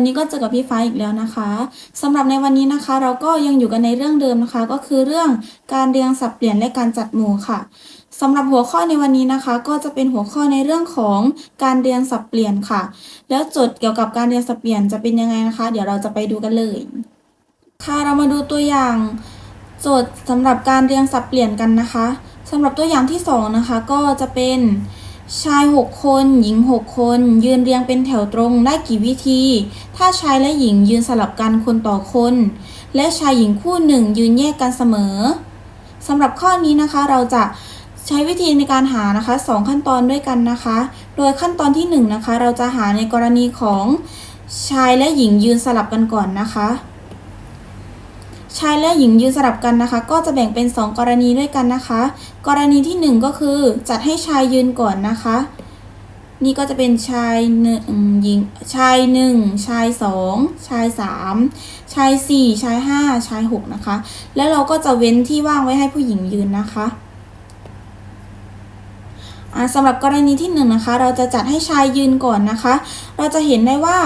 วันนี้ก็เจอกับพี่ฟ้าอีกแล้วนะคะสำหรับในวันนี้นะคะ เราก็ยังอยู่กันในเรื่องเดิมนะคะ ก็คือเรื่องการเรียงสับเปลี่ยนและการจัดหมู่ค่ะสำหรับหัวข้อในวันนี้นะคะ ก็จะเป็นหัวข้อในเรื่องของการเรียงสับเปลี่ยนค่ะ แล้วจทย์เกี่ยวกับการเรียงสับเปลี่ยนจะเป็นยังไงนะคะ เดี๋ยวเราจะไปดูกันเลย ค่ะเรามาดูตัวอย่างโจทย์สำหรับการเรียงสับเปลี่ยนกันนะคะสำหรับตัวอย่างที่สองนะคะก็จะเป็น ชาย 6 คน หญิง 6 คน ยืนเรียงเป็นแถวตรงได้กี่วิธี ถ้าชายและหญิงยืนสลับกันคนต่อคน และชายหญิงคู่หนึ่งยืนแยกกันเสมอสำหรับข้อนี้นะคะเราจะใช้วิธีในการหานะคะสองขั้นตอนด้วยกันนะคะ โดยขั้นตอนที่หนึ่งนะคะเราจะหาในกรณีของชายและหญิงยืนสลับกันก่อนนะคะ ชายและหญิงยืนสลับกันนะคะ ก็จะแบ่งเป็น 2 กรณีด้วยกันนะคะ กรณีที่ 1 ก็คือจัดให้ชายยืนก่อนนะคะ นี่ก็จะเป็นชายหนึ่งหญิงชายหนึ่งชายสองชายสามชายสี่ชายห้าชายหกนะคะ แล้วเราก็จะเว้นที่ว่างไว้ให้ผู้หญิงยืนนะคะสำหรับกรณีที่หนึ่งนะคะ เราจะจัดให้ชายยืนก่อนนะคะ เราจะเห็นได้ว่า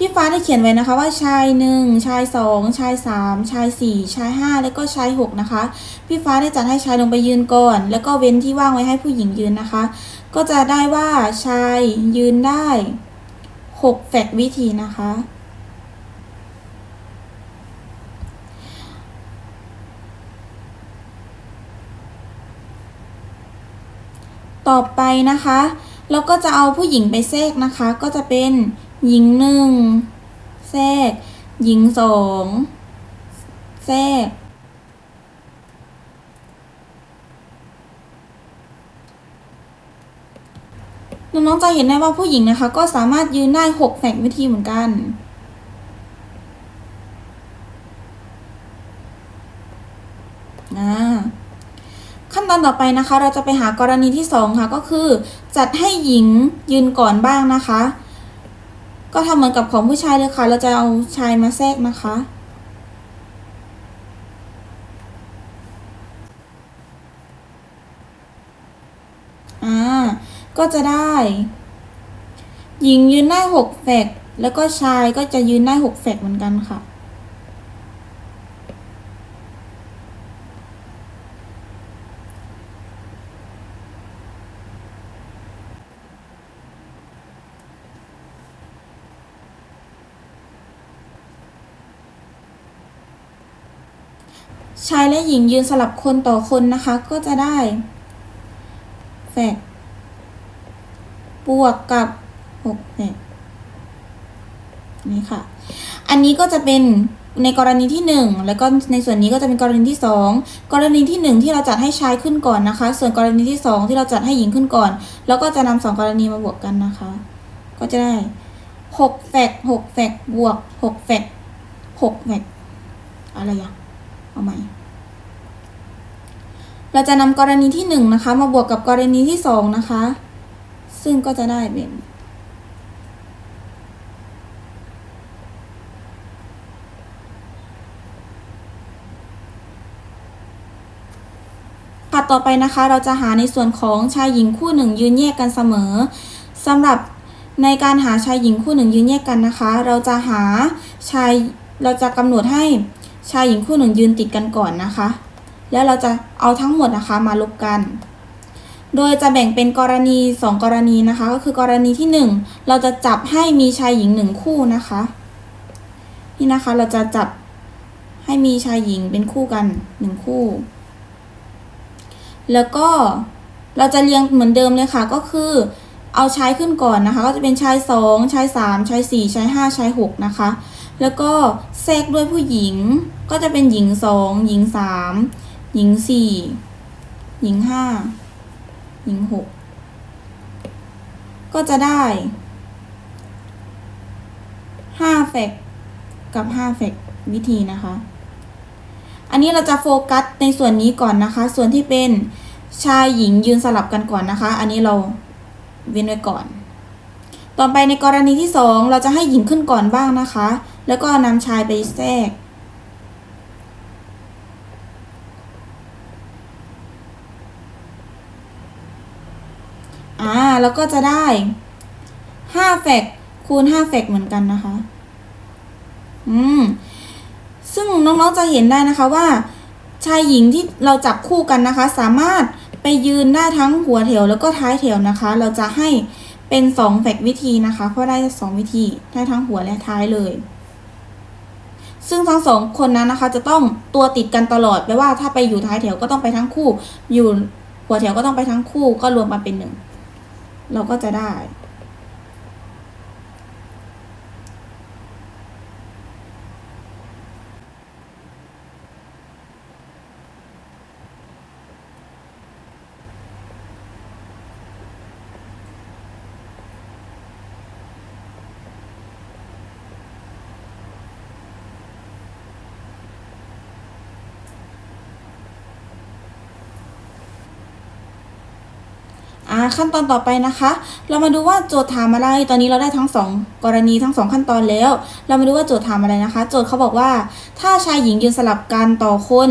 พี่ฟ้าได้เขียนไว้นะคะว่าชายหนึ่งชายสองชายสามชายสี่ชายห้าแล้วก็ชายหกนะคะ พี่ฟ้าได้จัดให้ชายลงไปยืนก่อน แล้วก็เว้นที่ว่างไว้ให้ผู้หญิงยืนนะคะ ก็จะได้ว่าชายยืนได้หกแฟกวิธีนะคะต่อไปนะคะ เราก็จะเอาผู้หญิงไปแทรกนะคะ ก็จะเป็น หญิงหนึ่งแทรก หญิงสองแทรก น้องๆจะเห็นได้ว่าผู้หญิงนะคะ ก็สามารถยืนได้หกแฝงวิธีเหมือนกันขั้นตอนต่อไปนะคะ เราจะไปหากรณีที่สองค่ะ ก็คือ จัดให้หญิงยืนก่อนบ้างนะคะ ก็ทำเหมือนกับของผู้ชายเลยค่ะ เราจะเอาชายมาแทรกนะคะ อ่า ก็จะได้ หญิงยืนได้หกแฝก แล้วก็ชายก็จะยืนได้หกแฝกเหมือนกันค่ะ ชายและหญิงยืนสลับคนต่อคนนะคะ ก็จะได้แฝกบวกกับหกแฝกนี่ค่ะ อันนี้ก็จะเป็นในกรณีที่หนึ่งแล้วก็ในส่วนนี้ก็จะเป็นกรณีที่สองกรณีที่หนึ่งที่เราจัดให้ชายขึ้นก่อนนะคะ ส่วนกรณีที่สองที่เราจัดให้หญิงขึ้นก่อน แล้วก็จะนำสองกรณีมาบวกกันนะคะ ก็จะได้หกแฝกหกแฝกบวกหกแฝกหกแฝกอะไรอะ เอาใหม่ เราจะนำกรณีที่หนึ่งนะคะ มาบวกกับกรณีที่สองนะคะ ซึ่งก็จะได้เป็นค่ะต่อไปนะคะ เราจะหาในส่วนของชายหญิงคู่หนึ่งยืนแยกกันเสมอสำหรับในการหาชายหญิงคู่หนึ่งยืนแยกกันนะคะ เราจะหาชายเราจะกำหนดให้ ชายหญิงคู่หนึ่งยืนติดกันก่อนนะคะ แล้วเราจะเอาทั้งหมดนะคะมาลบกัน โดยจะแบ่งเป็นกรณี 2 กรณีนะคะ ก็คือกรณีที่ 1 เราจะจับให้มีชายหญิงหนึ่งคู่นะคะ นี่นะคะเราจะจับให้มีชายหญิงเป็นคู่กันหนึ่งคู่ แล้วก็เราจะเรียงเหมือนเดิมเลยค่ะ ก็คือเอาชายขึ้นก่อนนะคะ ก็จะเป็นชายสองชายสามชายสี่ชายห้าชายหกนะคะ แล้วก็แทรกด้วยผู้หญิง ก็จะเป็นหญิงสองหญิงสามหญิงสี่หญิงห้าหญิงหกก็จะได้ห้าแฟกกับห้าแฟกวิธีนะคะ อันนี้เราจะโฟกัสในส่วนนี้ก่อนนะคะ ส่วนที่เป็นชายหญิงยืนสลับกันก่อนนะคะ อันนี้เราเว้นไว้ก่อน ต่อไปในกรณีที่สองเราจะให้หญิงขึ้นก่อนบ้างนะคะ แล้วก็นำชายไปแทรก อ่า แล้วก็จะได้ห้าแฟกคูณ5แฟกเหมือนกันนะคะ อืม ซึ่งน้องๆจะเห็นได้นะคะว่า ชายหญิงที่เราจับคู่กันนะคะ สามารถไปยืนได้ทั้งหัวแถวแล้วก็ท้ายแถวนะคะ เราจะให้เป็นสองแฟกวิธีนะคะ เพราะได้สองวิธี ได้ทั้งหัวและท้ายเลย ซึ่งทั้งสองคนนั้นนะคะ จะต้องตัวติดกันตลอดแปลว่าถ้าไปอยู่ท้ายแถวก็ต้องไปทั้งคู่ อยู่หัวแถวก็ต้องไปทั้งคู่ ก็รวมมาเป็นหนึ่งเราก็จะได้ ขั้นตอนต่อไปนะคะ เรามาดูว่าโจทย์ถามอะไร ตอนนี้เราได้ทั้งสองกรณีทั้งสองขั้นตอนแล้ว เรามาดูว่าโจทย์ถามอะไรนะคะ โจทย์เขาบอกว่า ถ้าชายหญิงยืนสลับกันต่อคน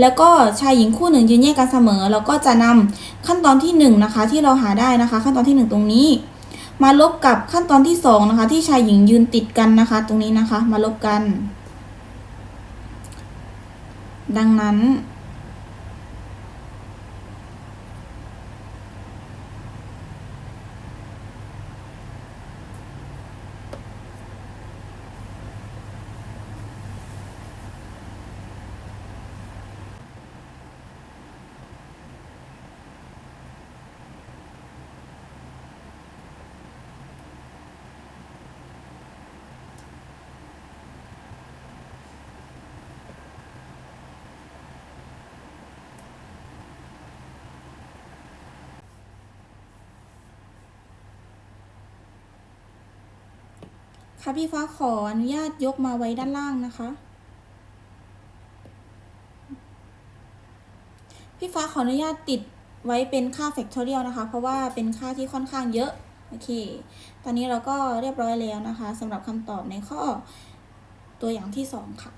แล้วก็ชายหญิงคู่หนึ่งยืนแยกกันเสมอ เราก็จะนำขั้นตอนที่หนึ่งนะคะ ที่เราหาได้นะคะ ขั้นตอนที่หนึ่งตรงนี้ มาลบกับขั้นตอนที่สองนะคะ ที่ชายหญิงยืนติดกันนะคะ ตรงนี้นะคะ มาลบกัน ดังนั้น ค่ะพี่ฟ้าขออนุญาตยกมาไว้ด้านล่างนะคะ พี่ฟ้าขออนุญาตติดไว้เป็นค่า factorial นะคะ เพราะว่าเป็นค่าที่ค่อนข้างเยอะ โอเค ตอนนี้เราก็เรียบร้อยแล้วนะคะสำหรับคำตอบในข้อตัวอย่างที่ 2 ค่ะ